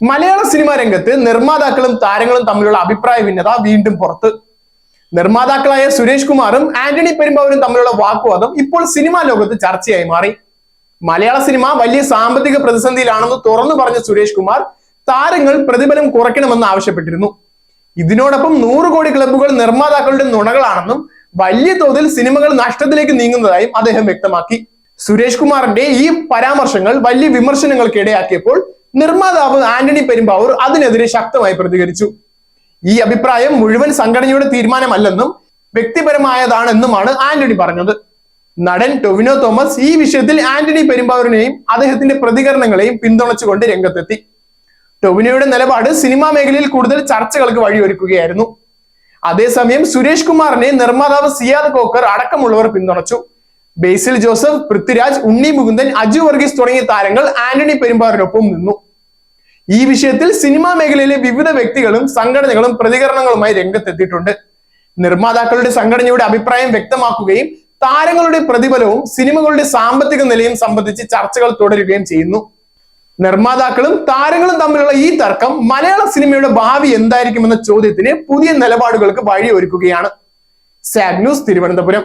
മലയാള cinema രംഗത്ത് നിർമ്മാതാക്കളും താരങ്ങളും തമ്മിലുള്ള അഭിപ്രായ ഭിന്നത വീണ്ടും പുറത്ത്. നിർമ്മാതാക്കളായ സുരേഷ് കുമാറും ആന്റണി പെരുമ്പാവൂരും തമ്മിലുള്ള വാക്കുവാദം ഇപ്പോൾ സിനിമാ ലോകത്ത് ചർച്ചയായി മാറി. മലയാള സിനിമ വലിയ സാമ്പത്തിക പ്രതിസന്ധിയിലാണെന്ന് തുറന്നു പറഞ്ഞ സുരേഷ് കുമാർ താരങ്ങൾ പ്രതിഫലം കുറയ്ക്കണമെന്ന് ആവശ്യപ്പെട്ടിരുന്നു. ഇതിനോടൊപ്പം നൂറ് കോടി ക്ലബ്ബുകൾ നിർമ്മാതാക്കളുടെ നുണകളാണെന്നും വലിയ തോതിൽ സിനിമകൾ നഷ്ടത്തിലേക്ക് നീങ്ങുന്നതായും അദ്ദേഹം വ്യക്തമാക്കി. സുരേഷ് കുമാറിന്റെ ഈ പരാമർശങ്ങൾ വലിയ വിമർശനങ്ങൾക്ക് ഇടയാക്കിയപ്പോൾ നിർമ്മാതാവ് ആന്റണി പെരുമ്പാവൂർ അതിനെതിരെ ശക്തമായി പ്രതികരിച്ചു. ഈ അഭിപ്രായം മുഴുവൻ സംഘടനയുടെ തീരുമാനമല്ലെന്നും വ്യക്തിപരമായതാണെന്നുമാണ് ആന്റണി പറഞ്ഞത്. നടൻ ടൊവിനോ തോമസ് ഈ വിഷയത്തിൽ ആന്റണി പെരുമ്പാവൂരിനെയും അദ്ദേഹത്തിന്റെ പ്രതികരണങ്ങളെയും പിന്തുണച്ചുകൊണ്ട് രംഗത്തെത്തി. ടൊവിനോയുടെ നിലപാട് സിനിമാ മേഖലയിൽ കൂടുതൽ ചർച്ചകൾക്ക് വഴിയൊരുക്കുകയായിരുന്നു. അതേസമയം സുരേഷ് കുമാറിനെ നിർമ്മാതാവ് സിയാദ് കോക്കർ അടക്കമുള്ളവർ പിന്തുണച്ചു. ബേസിൽ ജോസഫ് പൃഥ്വിരാജ് ഉണ്ണി മുകുന്ദൻ അജു വർഗീസ് തുടങ്ങിയ താരങ്ങൾ ആന്റണി പെരുമ്പാവൂരിനൊപ്പം നിന്നു. ഈ വിഷയത്തിൽ സിനിമാ മേഖലയിലെ വിവിധ വ്യക്തികളും സംഘടനകളും പ്രതികരണങ്ങളുമായി രംഗത്തെത്തിയിട്ടുണ്ട്. നിർമ്മാതാക്കളുടെ സംഘടനയുടെ അഭിപ്രായം വ്യക്തമാക്കുകയും താരങ്ങളുടെ പ്രതിഫലവും സിനിമകളുടെ സാമ്പത്തിക നിലയും സംബന്ധിച്ച് ചർച്ചകൾ തുടരുകയും ചെയ്യുന്നു. നിർമ്മാതാക്കളും താരങ്ങളും തമ്മിലുള്ള ഈ തർക്കം മലയാള സിനിമയുടെ ഭാവി എന്തായിരിക്കുമെന്ന ചോദ്യത്തിന് പുതിയ നിലപാടുകൾക്ക് വഴിയൊരുക്കുകയാണ്. സാഗ് ന്യൂസ് തിരുവനന്തപുരം.